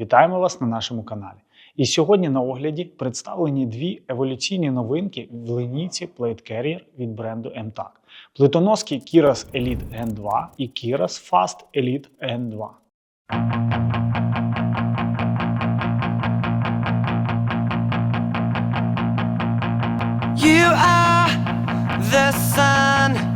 вітаємо вас на нашому каналі. І сьогодні на огляді представлені дві еволюційні новинки в линійці Plate Carrier від бренду MTAC. Плитоноски Kiras Elite Gen 2 і Kiras Fast Elite Gen 2. You are the sun.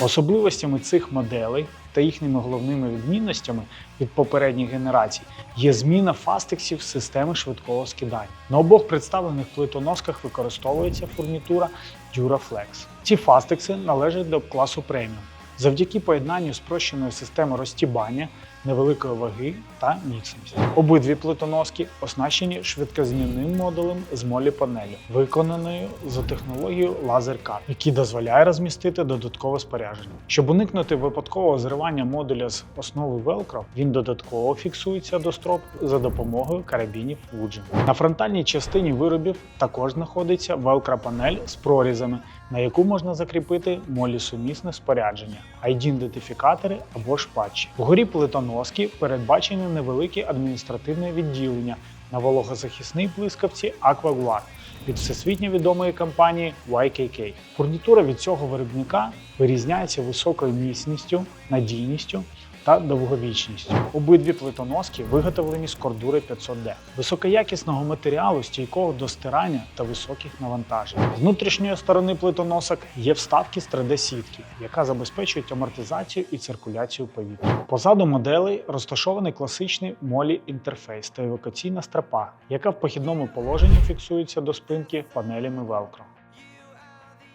Особливостями цих моделей та їхніми головними відмінностями від попередніх генерацій є зміна фастексів системи швидкого скидання. На обох представлених плитоносках використовується фурнітура Duraflex. Ці фастекси належать до класу преміум. Завдяки поєднанню спрощеної системи розтібання, невеликої ваги та міцності. Обидві плитоноски оснащені швидкозмінним модулем з молі панелі, виконаною за технологією LaserCut, який дозволяє розмістити додаткове спорядження. Щоб уникнути випадкового зривання модуля з основи Velcro, він додатково фіксується до строп за допомогою карабінів Woodgen. На фронтальній частині виробів також знаходиться Velcro-панель з прорізами, на яку можна закріпити молі-сумісне спорядження, ID-ідентифікатори або ж патчі. Вгорі плитоноски передбачені невеликі адміністративне відділення на вологозахисній блискавці Aquaguard від всесвітньо відомої компанії YKK. Фурнітура від цього виробника вирізняється високою міцністю, надійністю та довговічністю. Обидві плитоноски виготовлені з кордури 500D, високоякісного матеріалу, стійкого до стирання та високих навантажень. З внутрішньої сторони плитоносок є вставки з 3D-сітки, яка забезпечує амортизацію і циркуляцію повітря. Позаду моделей розташований класичний молі інтерфейс та евакуаційна стропа, яка в похідному положенні фіксується до спинки панелями Velcro.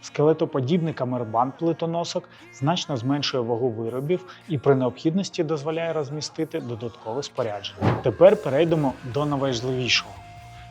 Скелетоподібний камербанд плитоносок значно зменшує вагу виробів і при необхідності дозволяє розмістити додаткове спорядження. Тепер перейдемо до найважливішого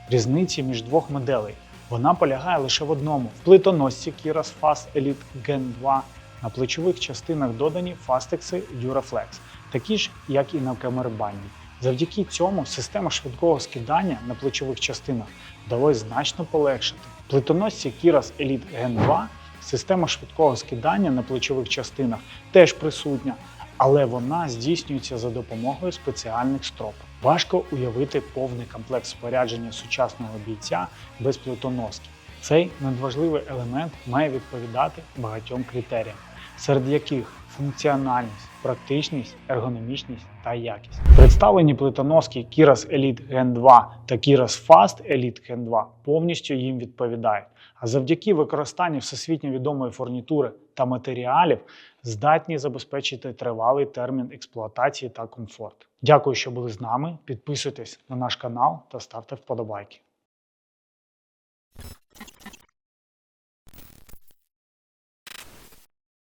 різниці між двох моделей. Вона полягає лише в одному: в плитоносці Kiras Fast Elite Gen 2 на плечових частинах додані фастекси Duraflex, такі ж, як і на камербанді. Завдяки цьому система швидкого скидання на плечових частинах вдалося значно полегшити. Плитоносці Kiras Elite Gen 2 система швидкого скидання на плечових частинах теж присутня, але вона здійснюється за допомогою спеціальних строп. Важко уявити повний комплект спорядження сучасного бійця без плитоноски. Цей надважливий елемент має відповідати багатьом критеріям, серед яких функціональність, практичність, ергономічність та якість. Представлені плитоноски Kiras Elite Gen 2 та Kiras Fast Elite Gen 2 повністю їм відповідають. А завдяки використанню всесвітньо відомої фурнітури та матеріалів здатні забезпечити тривалий термін експлуатації та комфорт. Дякую, що були з нами. Підписуйтесь на наш канал та ставте вподобайки.